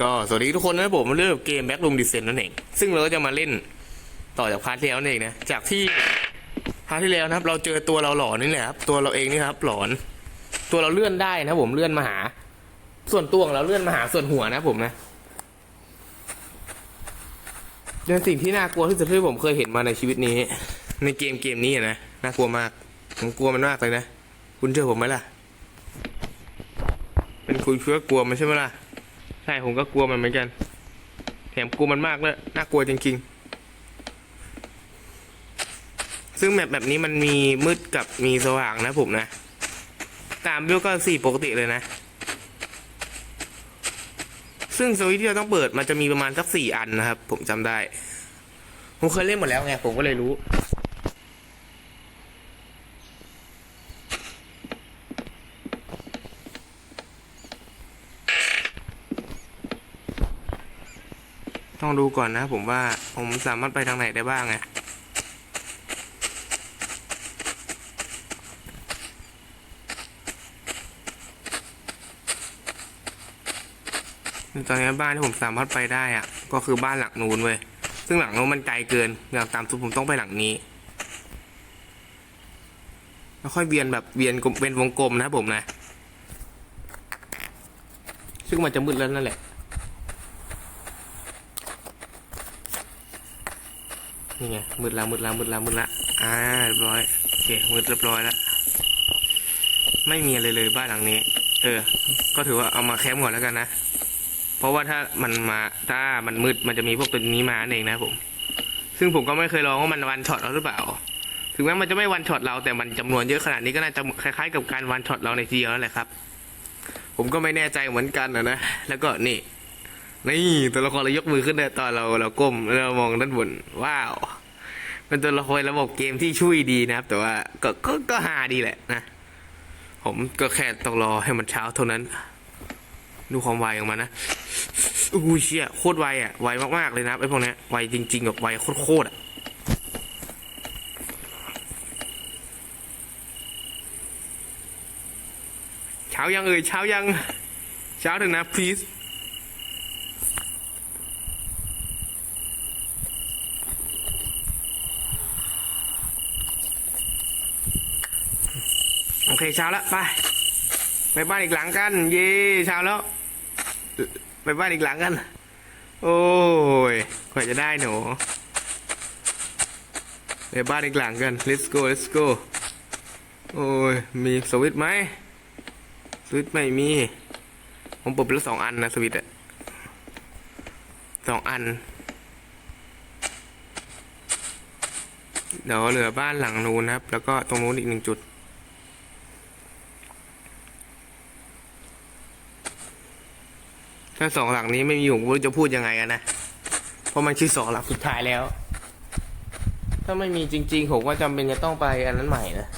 ก็สวัสดีทุกคนนะผมมาเริ่มเกม Backroom Descent นั่นเอง ซึ่งเราก็จะมาเล่นต่อจากพาร์ทที่แล้วนั่นเองนะ จากที่พาร์ทที่แล้วนะครับ เราเจอตัวเราหลอนนี่แหละครับ ตัวเราเองนี่ครับ หลอน ตัวเราเลื่อนได้นะผมเลื่อนมาหา ส่วนตัวของเราเลื่อนมาหาส่วนหัวนะผมนะเป็นสิ่งที่น่ากลัวที่สุดที่ผมเคยเห็นมาในชีวิตนี้ ในเกมเกมนี้นะน่ากลัวมากผมกลัวมันมากเลยนะ คุณเชื่อผมไหมล่ะ เป็นคุณเชื่อกลัวมันใช่ไหมล่ะ ใช่ผมก็กลัวมันเหมือนกัน แถมกลัวมันมากเลยน่ากลัวจริง ๆ ซึ่งแบบแบบนี้มันมีมืดกับมีสว่างนะผมนะ ตามวิวก็สี่ปกติเลยนะ ซึ่งสวิตที่เราต้องเปิดมันจะมีประมาณสักสี่อันนะครับ ผมจำได้ ผมเคยเล่นหมดแล้วไงผมก็เลยรู้ ดูก่อนนะผมว่าผมสามารถไปทางไหนได้บ้างไงตอนนี้บ้านที่ผมสามารถไปได้อะก็คือบ้านหลังนู้นเว้ยซึ่งหลังนู้นมันไกลเกินอย่างตามสุดผมต้องไปหลังนี้ แล้วค่อยเวียนแบบเวียนเป็นวงกลมนะผมนะ ซึ่งมันจะมืดแล้วนั่นแหละ นี่ไงมืดแล้วมืดแล้วมืดแล้วมืดละอ่าเรียบร้อยโอเคมืดเรียบร้อยแล้วไม่มีอะไรเลยบ้านหลังนี้ เออ ก็ถือว่าเอามาแคมป์ก่อนแล้วกันนะเพราะว่าถ้ามันมาถ้ามันมืดมันจะมีพวกตัวนี้มาเองนะผม ซึ่งผมก็ไม่เคยลองว่ามันวันช็อตเราหรือเปล่า ถึงแม้มันจะไม่วันช็อตเราแต่มันจำนวนเยอะขนาดนี้ก็น่าจะคล้ายๆกับการวันช็อตเราในทีเดียวนั่นแหละครับ ผมก็ไม่แน่ใจเหมือนกันนะนะแล้วก็นี่นี่ตัวละครเรายกมือขึ้นได้ตอนเราเราก้มแล้วเรามองด้านบนว้าว เป็นตัวละครระบบเกมที่ช่วยดีนะครับ แต่ว่าก็ก็ก็ฮาดีแหละนะ ผมก็แค่ต้องรอให้มันเช้าเท่านั้น ดูความไวของมันนะอู้เชี่ยโคตรไวอะไวมากๆเลยนะไอ้พวกนี้ไวจริงๆแบบไวโคตรๆอะเช้ายังเอ่ยเช้ายังเช้าถึงนะ please เคเช้าแล้วไปไปบ้านอีกหลังกัน เย่เช้าแล้ว ไปบ้านอีกหลังกัน โอ้ยกว่าจะได้หนูไปบ้านอีกหลังกัน let's go let's go โอ้ยมีสวิตไหมสวิตไม่มี ผมเปิดไปแล้วสองอันนะสวิตอะสองอันเดี๋ยวเหลือบ้านหลังนู้นนะครับ แล้วก็ตรงนู้นอีกหนึ่งจุด ถ้าสองหลักนี้ไม่มีผมกูจะพูดยังไงกันนะ เพราะมันคือสองหลักสุดท้ายแล้ว ถ้าไม่มีจริง ๆ ผมก็จำเป็นจะต้องไปอันนั้นใหม่นะ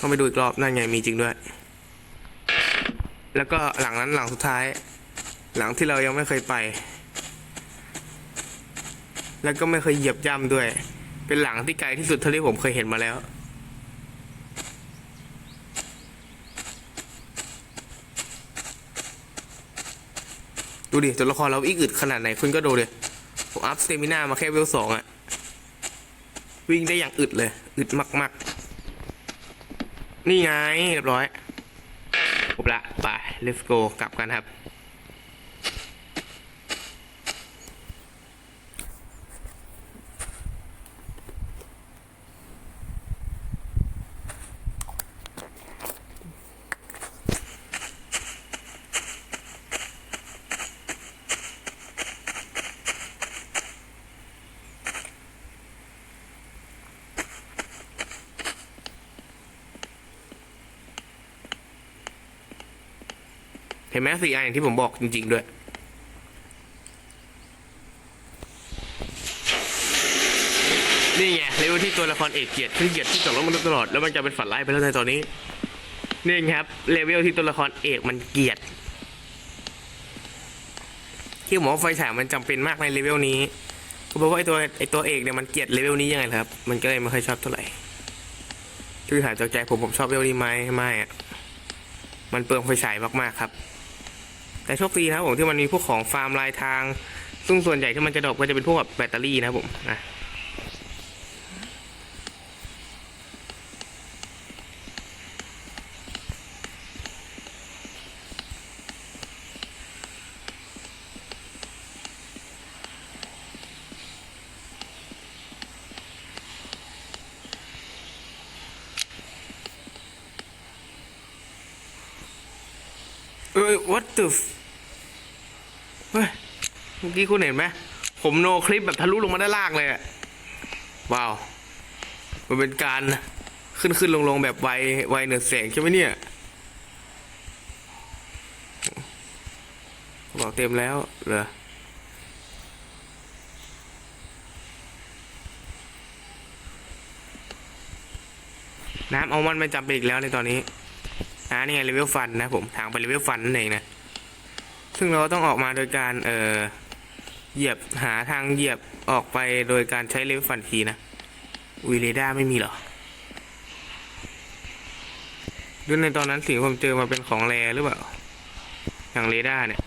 ต้องไปดูอีกรอบนั่นไงมีจริงด้วย แล้วก็หลังนั้นหลังสุดท้าย หลังที่เรายังไม่เคยไป แล้วก็ไม่เคยเหยียบย่ำด้วย เป็นหลังที่ไกลที่สุดเท่าที่ผมเคยเห็นมาแล้ว ดูดิตัวละครเราอีกอึดขนาดไหนคุณก็ดูดิผมอัพสเตมินามาแค่เวลสองอะวิ่งได้อย่างอึดเลย อึดมาก ๆ นี่ไงเรียบร้อยจบละไป let's go กลับกันครับ เห็นไหมสี่อันอย่างที่ผมบอกจริง ๆ ด้วยนี่ไงเลเวลที่ตัวละครเอกเกียดคือเกียดที่ตกลงมันตลอดแล้วมันจะเป็นฝันร้ายไปแล้วในตอนนี้นี่ไงครับเลเวลที่ตัวละครเอกมันเกียดที่หมอไฟฉายมันจำเป็นมากในเลเวลนี้ก็เพราะว่าไอตัวไอตัวเอกเนี่ยมันเกียดเลเวลนี้ยังไงครับ มันก็เลยไม่ค่อยชอบเท่าไหร่คือถามจากใจผมผมชอบเลเวลนี้ไหมไม่อะมันเปลืองไฟฉายมากๆครับ แต่โชคดีนะครับผมที่มันมีพวกของฟาร์มลายทาง ซึ่งส่วนใหญ่ที่มันจะดรอปก็จะเป็นพวกแบบแบตเตอรี่นะครับผมนะ เอ้ย what the f- เฮ้ย เมื่อกี้คุณเห็นไหม ผมโนคลิปแบบทะลุลงมาด้านล่างเลยอะว้าว มันเป็นการขึ้นขึ้นลงลงแบบไวไวเหนือแสงใช่ไหมเนี่ยบอกเต็มแล้วเหรอน้ำเอามันไม่จำเป็นอีกแล้วในตอนนี้ อ่านี่ไงเลเวลฟันนะผมทางไปเลเวลฟันนั่นเองนะซึ่งเราต้องออกมาโดยการเอ่อเหยียบหาทางเหยียบออกไปโดยการใช้เลเวลฟันทีนะวีเรดาร์ไม่มีหรอด้วยในตอนนั้นสิ่งที่ผมเจอมาเป็นของแรหรือเปล่าอย่างเรดาร์เนี่ย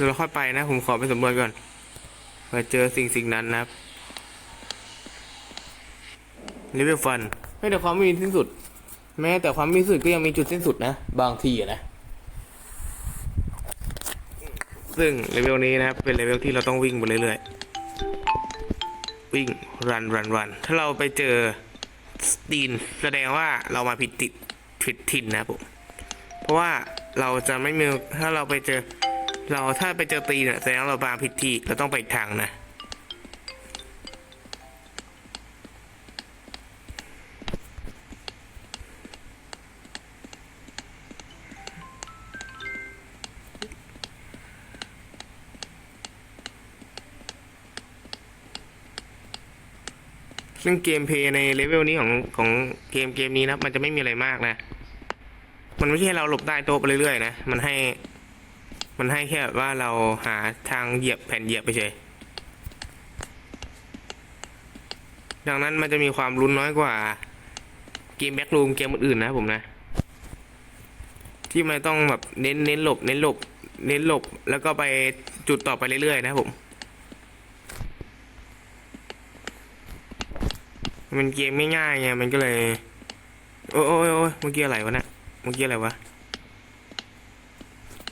ดี๋ยวเราค่อยไปนะ ผมขอไปสำรวจก่อนเผื่อเจอสิ่งสิ่งนั้นนะครับเลเวลฟันไม่แต่ความไม่มีสิ้นสุด แม้แต่ความมีสุดก็ยังมีจุดสิ้นสุดนะ บางทีอะนะ ซึ่งเลเวลนี้นะครับ เป็นเลเวลที่เราต้องวิ่งไปเรื่อยๆ วิ่งรันรันรัน ถ้าเราไปเจอสตีนแสดงว่าเรามาผิดติดผิดถิ่นนะผมเพราะว่าเราจะไม่มีถ้าเราไปเจอ เราถ้าไปเจอตีเนี่ยแสดงว่าเรามาผิดที่เราต้องไปทางนะซึ่งเกมเพย์ในเลเวลนี้ของของเกมเกมนี้นะมันจะไม่มีอะไรมากนะ มันไม่ใช่เราหลบใต้โต๊ะไปเรื่อยๆนะ มันให้ มันให้แค่ว่าเราหาทางเหยียบแผ่นเหยียบไปเฉย ดังนั้นมันจะมีความรุนน้อยกว่าเกมแบ็กรูมเกมอื่นๆนะผมนะ ที่มันต้องแบบเน้นเน้นหลบ เน้นหลบ เน้นหลบ แล้วก็ไปจุดต่อไปเรื่อยๆนะผม มันเกมไม่ง่ายไงมันก็เลย โอ้ยโอ้ยโอ้ยเมื่อกี้อะไรวะเนะเมื่อกี้อะไรวะ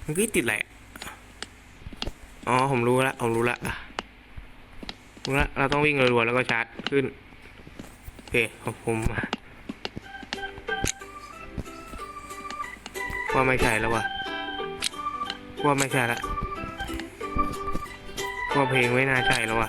มื่อกี้ติดอะไรอะ อ๋อผมรู้ละผมรู้ละรู้ละเราต้องวิ่งรัวๆแล้วก็ชาร์จขึ้นโอเคของผมว่าไม่ใช่แล้ววะว่าไม่ใช่ละว่าเพลงไม่น่าใช่แล้ววะ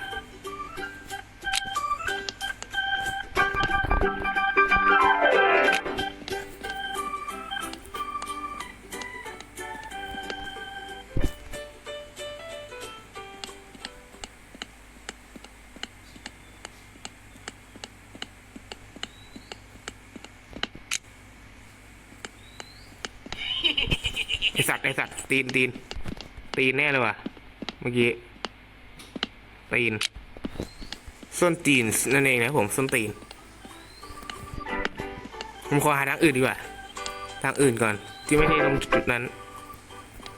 สัตว์ไอสัตว์ตีนตีนตีนแน่เลยว่ะ เมื่อกี้ตีนส้นตีนนั่นเองนะผมส้นตีน ผมขอหาทางอื่นดีกว่า ทางอื่นก่อน ที่ไม่ใช่ตรงจุดนั้น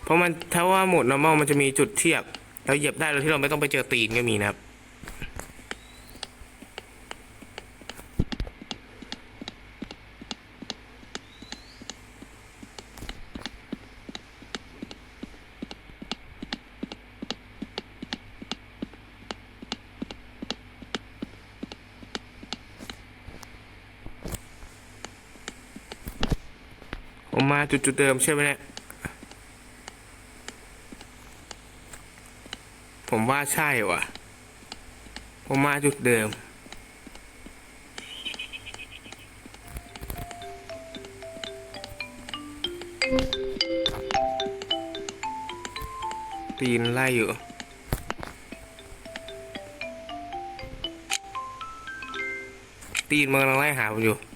เพราะมันถ้าว่าหมด normal มันจะมีจุดเทียบเราเหยียบได้โดยที่เราไม่ต้องไปเจอตีนก็มีนะครับ จุดจุดเดิมใช่ไหมเนี่ย ผมว่าใช่ว่ะ ผมมาจุดเดิมตีนไล่อยู่ตีนมันกำลังไล่หาผมอยู่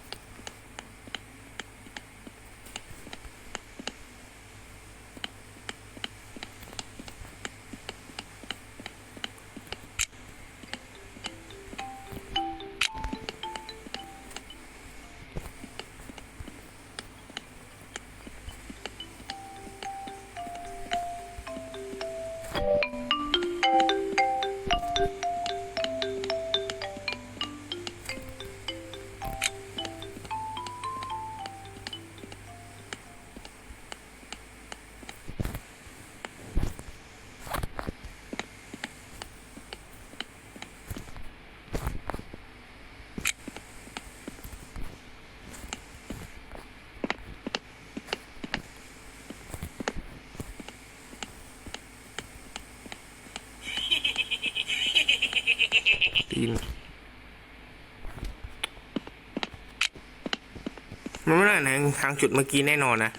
ทางจุดเมื่อกี้แน่นอนนะ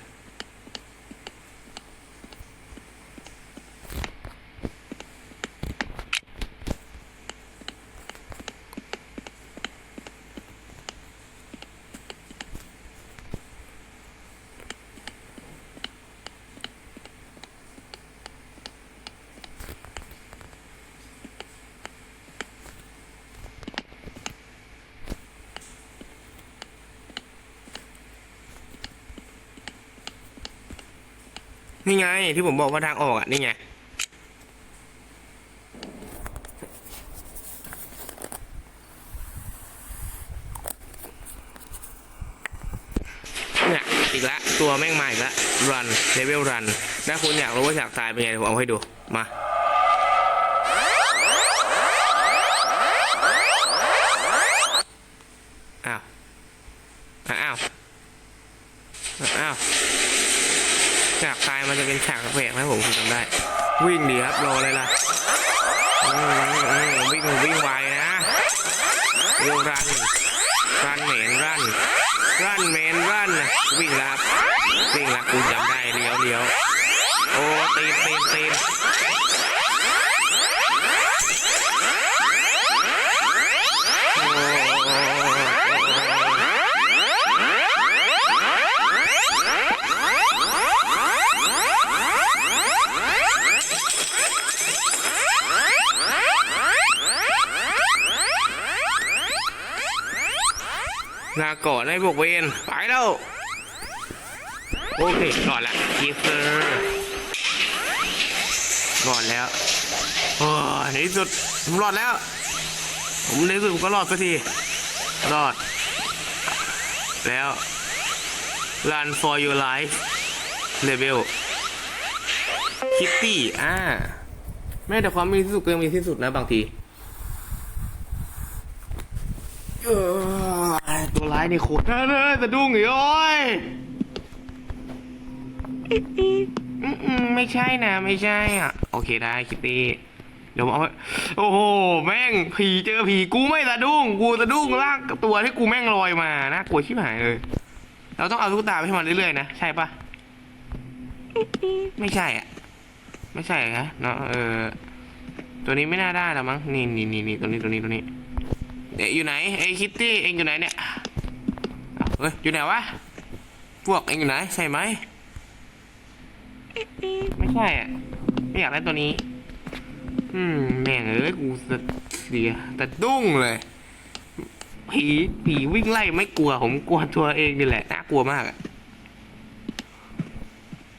ที่ผมบอกว่าทางออกอะนี่ไงเนี่ยอีกละตัวแม่งมาอีกละรันเลเวลรันถ้าคุณอยากรู้ว่าฉากตายเป็นไงผมเอาให้ดูมา มันจะเป็นฉากแปลกนะผมผมจำได้ วิ่งดีครับรออะไรล่ะวิ่งวิ่งไวนะเร็วรันรันเหมนรันรันเมนรันวิ่งครับวิ่งละกูจำได้ ลาก่อนให้พวกเวนไปแล้ว โอเครอดละกีเซอร์รอดแล้วโอ้ยในที่สุดผมรอดแล้ว ผมในที่สุดผมก็รอดสักที รอด แล้ว run for your life level kitty อ่าแม้แต่ความมีที่สุดก็ยังมีที่สุดนะบางที เออ ตัวร้ายนี่โคตรเฮ้ยสะดุ้งอีกโอ้ยอิ๊ะอิ๊ะอืมอืมไม่ใช่นะ ไม่ใช่อะ โอเคได้คิตตี้เดี๋ยวผมเอาไว้โอ้โห แม่งผีเจอผีกูไม่สะดุ้ง กูสะดุ้งลากตัวที่กูแม่งลอยมานะกลัวชิบหายเลย เราต้องเอาตุ๊กตาไปให้มันเรื่อยๆนะใช่ปะอิ๊ะอิ๊ะไม่ใช่อะ ไม่ใช่นะเนาะเออตัวนี้ไม่น่าได้แล้วมั้งนี่นี่นี่นี่ตัวนี้ตัวนี้ตัวนี้เอ๊ะอยู่ไหนไอ้คิตตี้เองอยู่ไหนเนี่ยอ้าว เฮ้ยอยู่ไหนวะ พวกเองอยู่ไหนใช่ไหม ไม่ใช่อะ ไม่อยากได้ตัวนี้ อืม แม่งเอ้ยกูเสียแต่ดุ้งเลย ผีผีวิ่งไล่ไม่กลัว ผมกลัวตัวเองนี่แหละ น่ากลัวมากอะ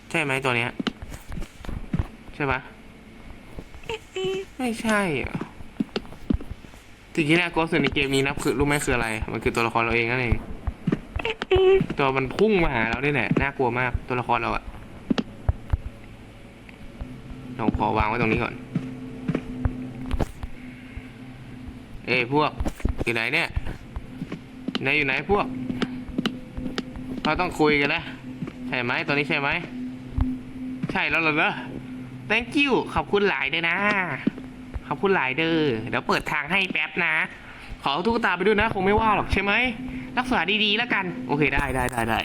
ใช่ไหมตัวเนี้ย ใช่ปะไม่ใช่อะสิ่งที่น่ากลัวสุดในเกมนี้นะคือรู้ไหมคืออะไร มันคือตัวละครเราเองนั่นเอง ตัวมันพุ่งมาหาเราเนี่ยแหละน่ากลัวมากตัวละครเราอะเราขอวางไว้ตรงนี้ก่อน เอ้พวกอยู่ไหนเนี่ยไหนอยู่ไหนพวกเราต้องคุยกันนะใช่ไหมตัวนี้ใช่ไหมใช่แล้วเหรอเนอะ thank you ขอบคุณหลายเลยนะ ขอบคุณหลายเด้อเดี๋ยวเปิดทางให้แป๊บนะ ขอเอาตุ๊กตาไปด้วยนะ คงไม่ว่าหรอกใช่ไหม รักษาดีๆแล้วกัน โอเคได้ได้ได้ได้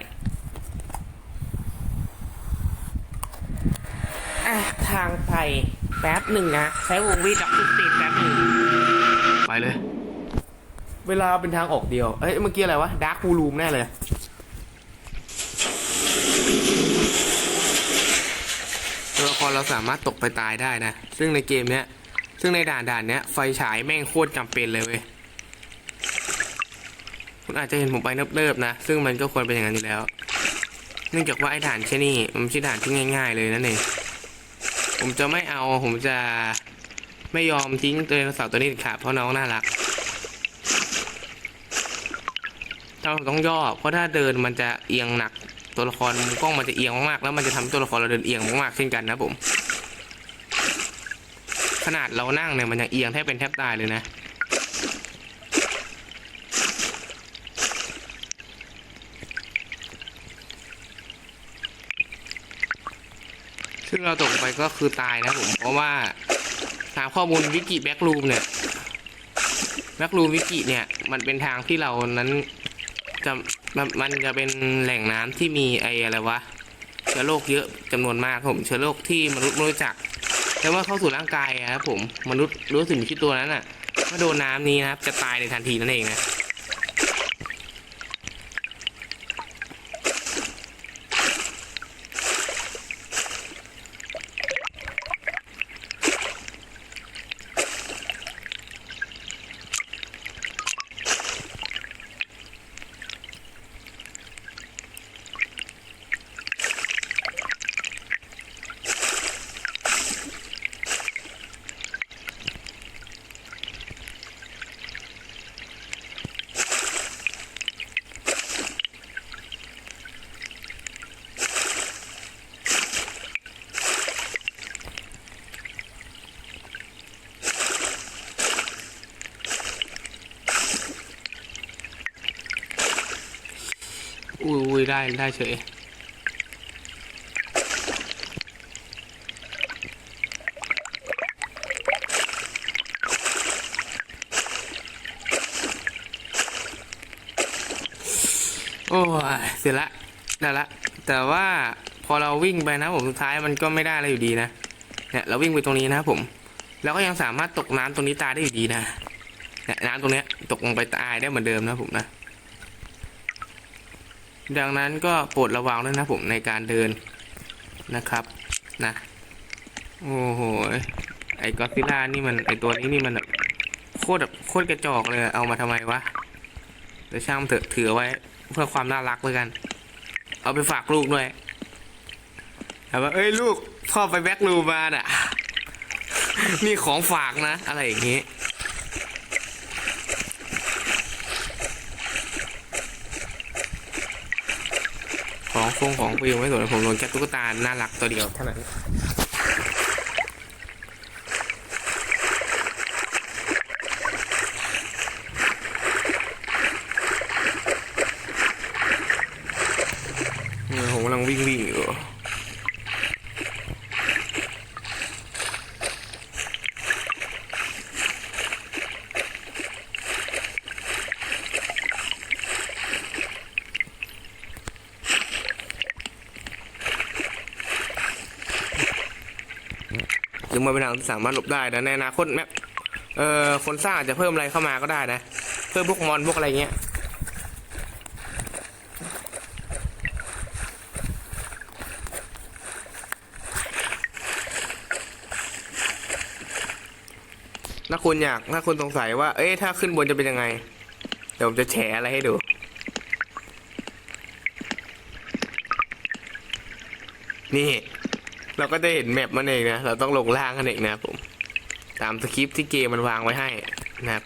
อะทางไปแป๊บหนึ่งนะใช้วงวีด็อกสตีแป๊บหนึ่งไปเลย เวลาเป็นทางออกเดียว เอ้ยเมื่อกี้อะไรวะดาร์คพูลูมแน่เลยตัวละครเราสามารถตกไปตายได้นะ ซึ่งในเกมเนี้ย ซึ่งในด่านด่านเนี้ยไฟฉายแม่งโคตรจำเป็นเลยเว้ย คุณอาจจะเห็นผมไปเนิบๆนะ ซึ่งมันก็ควรเป็นอย่างนั้นอยู่แล้ว เนื่องจากว่าไอ้ด่านแค่นี้มันไม่ใช่ด่านที่ง่าย ๆ เลยนั่นเองผมจะไม่เอาผมจะไม่ยอมทิ้งตัวไดโนเสาร์ตัวนี้ขาดเพราะน้องน่ารักเราต้องย่อ เพราะถ้าเดินมันจะเอียงหนัก ตัวละครกล้องมันจะเอียงมากๆแล้วมันจะทำให้ตัวละครเราเดินเอียงมากๆเช่นกันนะผม ขนาดเรานั่งเนี่ยมันยังเอียงแทบเป็นแทบตายเลยนะ ซึ่งเราตกไปก็คือตายนะผมเพราะว่าตามข้อมูลวิกิแบ็กรูมเนี่ยแบ็กรูมวิกิเนี่ยมันเป็นทางที่เรานั้นจะมันมันจะเป็นแหล่งน้ำที่มีไออะไรวะเชื้อโรคเยอะจำนวนมากผมเชื้อโรคที่มนุษย์ไม่รู้จักแต่ว่าเข้าสู่ร่างกายอะครับผมมนุษย์รู้สิ่งที่ตัวนั้นอะเมื่อโดนน้ำนี้นะครับจะตายในทันทีนั่นเองนะ อุ้ยอุ้ยได้ได้เฉยโอ้ยเสร็จละได้ละ แต่ว่าพอเราวิ่งไปนะผมสุดท้ายมันก็ไม่ได้อะไรอยู่ดีนะเนี่ยเราวิ่งไปตรงนี้นะครับผมแล้วก็ยังสามารถตกน้ำตรงนี้ตายได้อยู่ดีนะเนี่ยน้ำตรงเนี้ยตกลงไปตายได้เหมือนเดิมนะผมนะ ดังนั้นก็โปรดระวังด้วยนะผมในการเดินนะครับนะโอ้โหไอ้ก็อซิล่านี่มันไอ้ตัวนี้นี่มันแบบโคตรแบบโคตรกระจอกเลยเอามาทำไมวะแต่ช่างเถอะถือไว้เพื่อความน่ารักเลยกัน เอาไปฝากลูกด้วยแต่ว่าเอ้ยลูกพ่อไปแบ็กลูมาน่ะ นี่ของฝากนะ อะไรอย่างงี้ ของฟงของฟิวไม่สนผมโดนแค่ตุ๊กตาน่ารักตัวเดียวเท่านั้นเนี่ยผมกำลังวิ่งวิ่งอยู่ ถึงมาเป็นทางที่สามารถหลบได้นะในอนาคตแมปเอ่อคนสร้างอาจจะเพิ่มอะไรเข้ามาก็ได้นะ เพิ่มพวกมอนพวกอะไรเงี้ยถ้าคุณอยากถ้าคุณสงสัยว่า เอ๊ะถ้าขึ้นบนจะเป็นยังไง เดี๋ยวผมจะแฉอะไรให้ดูนี่ เราก็ได้เห็นแมปมันเองนะ เราต้องลงล่างกันเองนะครับผม ตามสคริปที่เกมมันวางไว้ให้นะครับ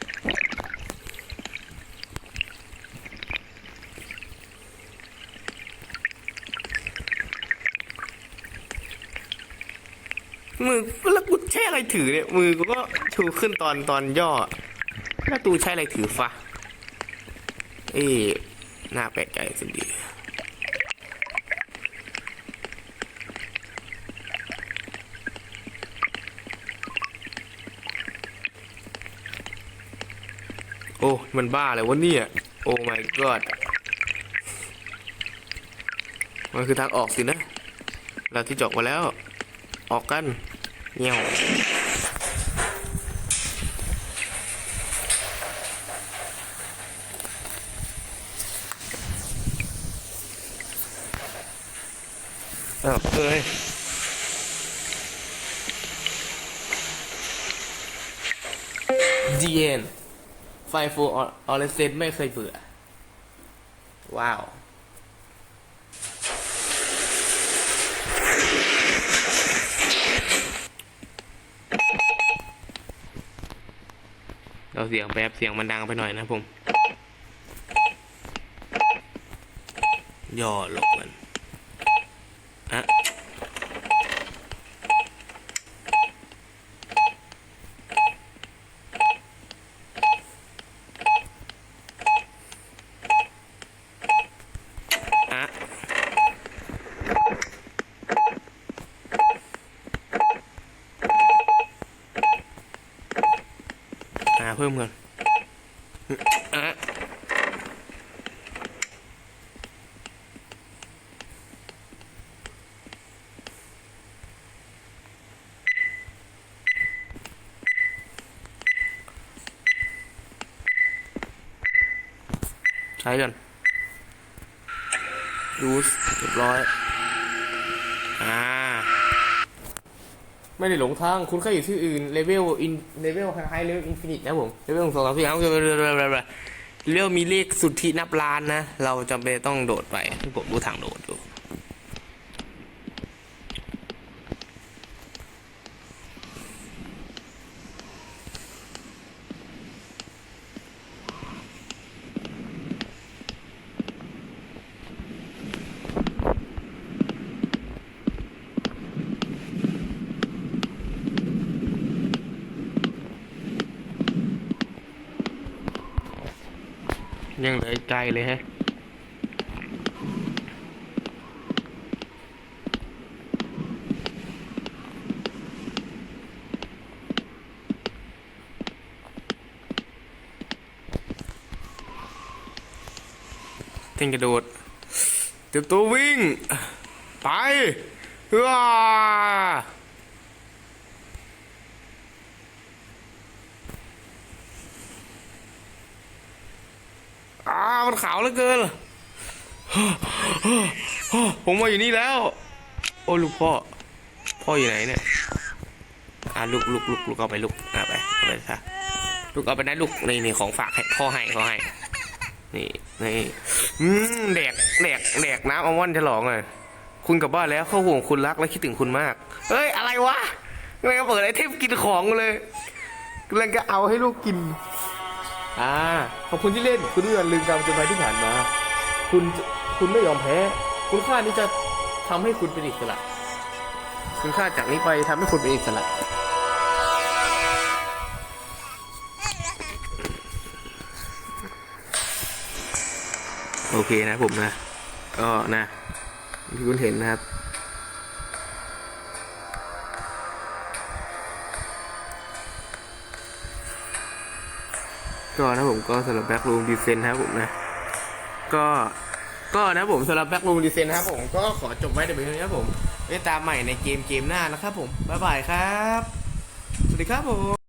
มือแล้วกูใช้อะไรถือเนี่ย มือกูก็ชูขึ้นตอนตอนย่อ แล้วตูใช้อะไรถือฟะเอ๊ะน่าแปลกใจสุดดี โอ้มันบ้าเลยวะเนี่ย โอ้ my god มันคือทางออกสินะ เราที่จอกมาแล้ว ออกกันเงี้ยวอ้าวเอ้ยดีเอ็น ฟฟูออเรเซนไม่เคยเบื่อ ว้าวเราเสียงแป๊บเสียงมันดังไปหน่อยนะผม ย่อลงมัน พิ่มก่อนใช้กันดูเรียบร้อย อ่า ไม่ได้หลงทาง คุณแค่อยู่ที่อื่นเลเวลอินเลเวลไฮเลเวลอินฟินิตนะผมเลเวลสองสามสี่ห้าหกเจ็ดแปดเก้าสิบเลเวลมีเลขสุทธินับล้านนะ เราจำเป็นต้องโดดไปที่ผมดูทางโดดอยู่ ยังเหลืออีก ไกลเลยฮะเท่งกระโดดเตรียมตัววิ่ง ไปว้า มันขาวเหลือเกิน ผมมาอยู่นี่แล้ว โอ้ลูกพ่อ พ่ออยู่ไหนเนี่ยอ่าลูกลูกลูกลูกเอาไปลูกเอาไปเอาไปซะลูกเอาไปนะลูกนี่นี่ของฝากให้พ่อให้พ่อให้ นี่นี่อืมแดกแดกแดกน้ำอัลมอนด์ฉลองเลยคุณกลับบ้านแล้วเขาห่วงคุณรักและคิดถึงคุณมาก เฮ้ย อะไรวะกำลังเปิดไอเทมกินของเลยกำลังจะเอาให้ลูกกิน อ่า ขอบคุณที่เล่น คุณไม่ยอมลืมการจนไปที่ผ่านมา คุณ คุณไม่ยอมแพ้ คุณค่านี้จะทำให้คุณเป็นอิสระ คุณค่าจากนี้ไปทำให้คุณเป็นอิสระโอเคนะผมนะก็นะที่คุณเห็นนะครับ ก็นะผมก็สำหรับแบ็กรูมดีเซนนะครับผมนะ ก็ก็นะผมสำหรับแบ็กรูมดีเซนนะครับผมก็ขอจบไว้แต่เพียงเท่านี้ครับผมไว้ตามใหม่ในเกมเกมหน้านะครับผมบ๊ายบายครับ สวัสดีครับผม